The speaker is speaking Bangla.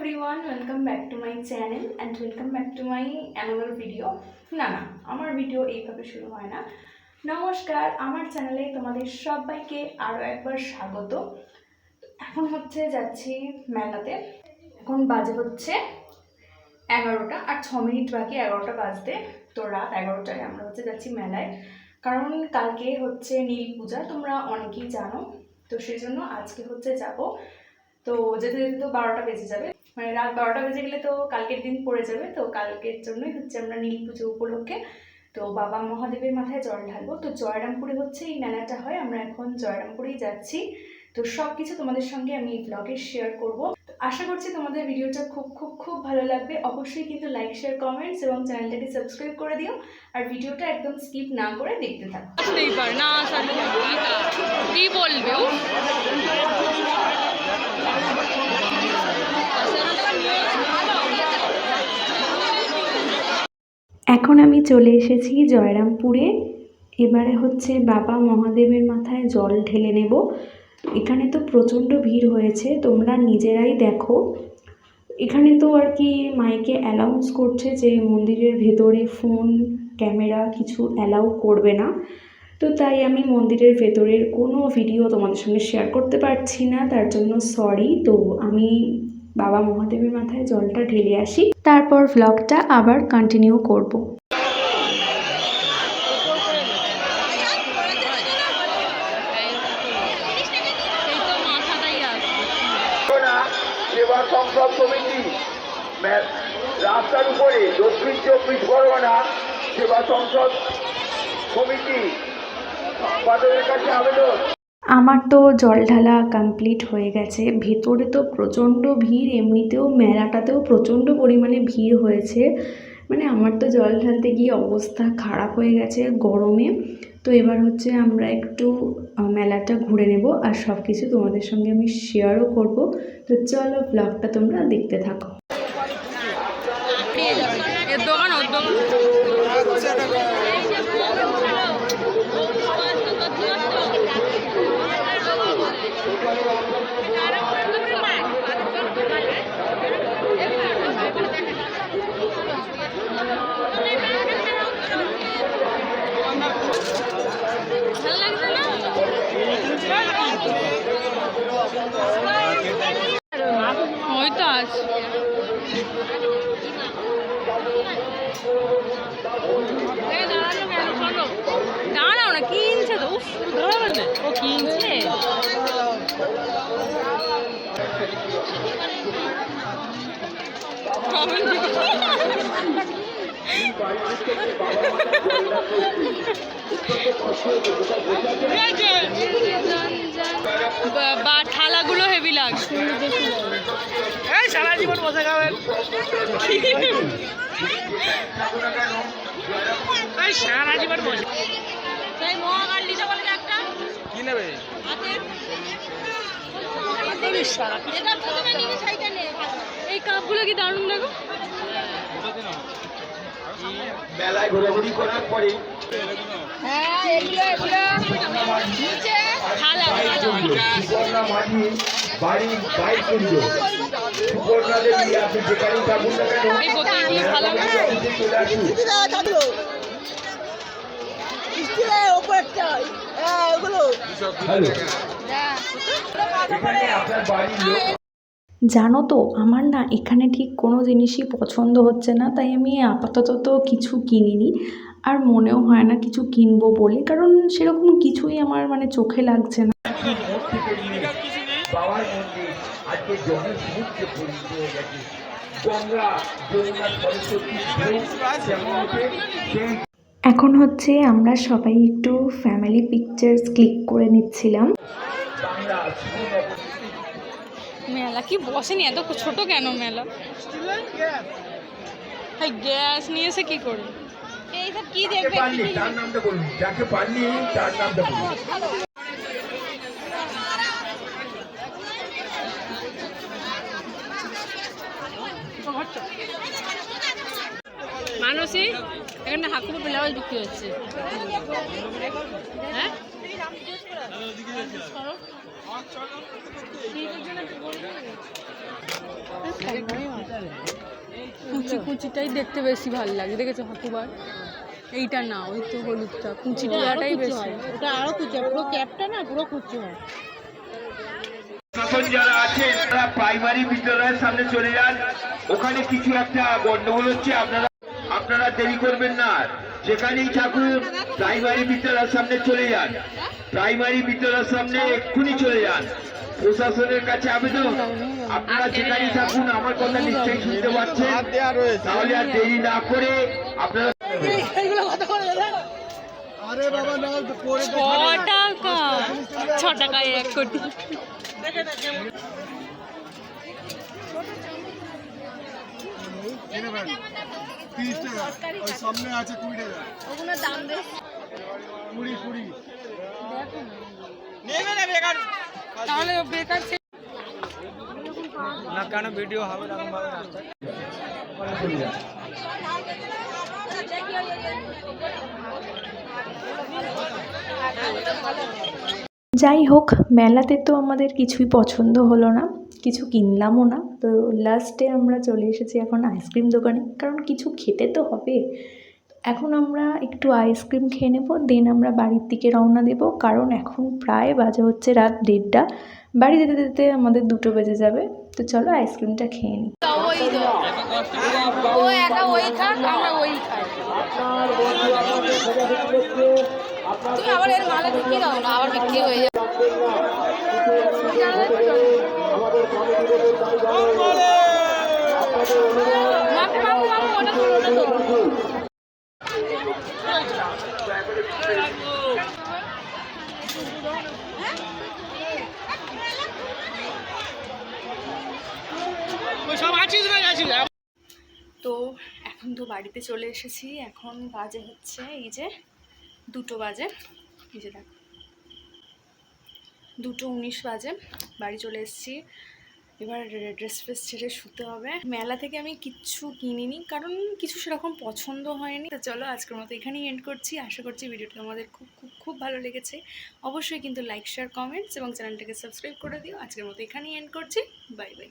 Everyone welcome back to my channel and welcome back to my annual video না না, আমার ভিডিও এইভাবে শুরু হয় না। নমস্কার, আমার চ্যানেলে তোমাদের সবাইকে আরও একবার স্বাগত। এখন হচ্ছে যাচ্ছি মেলাতে। এখন বাজে হচ্ছে এগারোটা আর ছ মিনিট বাকি, এগারোটা বাজতে। তো রাত এগারোটায় আমরা হচ্ছে যাচ্ছি মেলায়। কারণ কালকে হচ্ছে নীল পূজা, তোমরা অনেকেই জানো। তো সেই জন্য আজকে হচ্ছে যাব তো যেতে যেতে তো বারোটা বেজে যাবে। মানে রাত বারোটা বেজে গেলে তো কালকের দিন পড়ে যাবে, তো কালকের জন্যই হচ্ছে আমরা নীল পুজো উপলক্ষে, তো বাবা মহাদেবের মাথায় জল ঢালবো। তো জয়রামপুরে হচ্ছে এই মেলাটা হয়, আমরা এখন জয়রামপুরেই যাচ্ছি। তো সব কিছু তোমাদের সঙ্গে আমি এই ব্লগে শেয়ার করব। আশা করছি তোমাদের ভিডিওটা খুব খুব খুব ভালো লাগবে। অবশ্যই কিন্তু লাইক শেয়ার কমেন্টস এবং চ্যানেলটাকে সাবস্ক্রাইব করে দিও। আর ভিডিওটা একদম স্কিপ না করে দেখতে থাকো। কি বলবে ও এখন আমি চলে এসেছি জয়রামপুরে। এবারে হচ্ছে বাবা মহাদেবের মাথায় জল ঢেলে নেব। এখানে তো প্রচণ্ড ভিড় হয়েছে, তোমরা নিজেরাই দেখো। এখানে তো আর কি মাইকে অ্যালাউন্স করছে যে মন্দিরের ভেতরে ফোন ক্যামেরা কিছু অ্যালাউ করবে না। তো তাই আমি মন্দিরের ভেতরের কোনো ভিডিও তোমাদের সঙ্গে শেয়ার করতে পারছি না, তার জন্য সরি তো আমি বাবা মহাদেবের মাথায় জলটা ঢেলে আসি। তারপর ভ্লগটা আবার কন্টিনিউ করব। রাস্তার উপরে দক্ষিণ চব্বিশ পরগনা, সেবা সংসদ কমিটি সম্পাদকের কাছে আবেদন। আমার তো জল ঢালা কমপ্লিট হয়ে গেছে। ভেতরে তো প্রচণ্ড ভিড়, এমনিতেও মেলাটাতেও প্রচণ্ড পরিমাণে ভিড় হয়েছে। মানে আমার তো জল ঢালতে গিয়ে অবস্থা খারাপ হয়ে গেছে গরমে। তো এবার হচ্ছে আমরা একটু মেলাটা ঘুরে নেব আর সব কিছু তোমাদের সঙ্গে আমি শেয়ারও করব। তো চলো ব্লগটা তোমরা দেখতে থাকো পেয়ে যাবে এর দোকান ওর দোকান ভালো লাগছে না ওই তো আছে এই দাঁড়ানো কেন? চলো। দাঁড়াও না কিনছে তো? ও কিনছে? বা- বা থালাগুলো হেভি লাগছে। সারা জীবন বসে খাবেন। সারা জীবন বসে। সেই মহাকাল নিতে বলে একটা। কি নেবে? এটা প্রথমে নিবি সেইটা নে। এই কাপগুলো কি দারুণ দেখো। মেলায় ঘোরাঘুরি করার পরে হ্যাঁ এগুলো এগুলো। নিচে। থালা থালা সুপর্ণা মাঝি বাড়ি বাইক কুঞ্জ সুপর্ণা দেবী আপনি যেখানেই থাকুন না কেন জানো তো আমার না এখানে ঠিক কোনো জিনিসই পছন্দ হচ্ছে না তাই আমি আপাতত তো কিছু কিনিনি। আর মনেও হয় না কিছু কিনবো বলে কারণ সেরকম কিছুই আমার মানে চোখে লাগছে না। বাবার মন্দির আজকে জলের সমুদ্রে পরিণত হয়ে গেছে। গঙ্গা যমুনা সরস্বতী যেমন সেই এখন হচ্ছে আমরা সবাই একটু ফ্যামিলি পিকচার্স ক্লিক করে নিচ্ছিলাম। মেলা কি বসেনি? এত ছোট কেন মেলা? গ্যাস নিয়ে এসে কি করবে? এইসব কি দেখবে? যাকে তার নামটা বলুন এখানে হাকুর ব্লাউজ বিক্রি হচ্ছে। হ্যাঁ? কুচি কুচিটাই দেখতে বেশি ভালো লাগে দেখেছ হাকুবার? এইটা না ওই তো হলুদটা কুচি টিয়াটাই বেশি। ওটা আরও কুচি পুরো ক্যাপটা না পুরো কুচি হয়। যারা আছেন তারা প্রাইমারি বিদ্যালয়ের সামনে চলে যান। ওখানে কিছু একটা গন্ডগোল হচ্ছে আপনারা আপনারা দেরি করবেন না যেখানেই থাকুন প্রাইমারি বিদ্যালয়ের সামনে চলে যান প্রাইমারি বিদ্যালয়ের সামনে এক্ষুনি চলে যান প্রশাসনের কাছে আবেদন আপনারা যেখানেই থাকুন আমার কথা নিশ্চয়ই শুনতে পাচ্ছেন তাহলে আর দেরি না করে আপনারা ছ টাকা ছ টাকায় এক কোটি তিরিশ টাকা ওই সামনে আছে কুড়ি টাকা কুড়ি কুড়ি। তাহলে বেকার না কেন ভিডিও হবে যাই হোক মেলাতে তো আমাদের কিছুই পছন্দ হলো না। কিছু কিনলামও না। তো লাস্টে আমরা চলে এসেছি এখন আইসক্রিম দোকানে। কারণ কিছু খেতে তো হবে। এখন আমরা একটু আইসক্রিম খেয়ে নেব দেন আমরা বাড়ির দিকে রওনা দেবো। কারণ এখন প্রায় বাজে হচ্ছে রাত দেড়টা। বাড়ি যেতে যেতে আমাদের দুটো বেজে যাবে। তো চলো আইসক্রিমটা খেয়ে নিই দাও না, আবার বিক্রি হয়ে যাবে। তো, এখন তো বাড়িতে চলে এসেছি। এখন বাজে হচ্ছে এই যে দুটো বাজে। এই যে দেখো। দুটো উনিশ বাজে। বাড়ি চলে এসেছি। এবার ড্রেস ফ্রেস ছেড়ে শুতে হবে। মেলা থেকে আমি কিচ্ছু কিনিনি, কারণ কিছু সেরকম পছন্দ হয়নি। তো চলো আজকের মতো এখানেই এন্ড করছি। আশা করছি ভিডিওটা আমাদের খুব খুব খুব ভালো লেগেছে। অবশ্যই কিন্তু লাইক শেয়ার কমেন্টস এবং চ্যানেলটাকে সাবস্ক্রাইব করে দিও। আজকের মতো এখানেই এন্ড করছি। Bye bye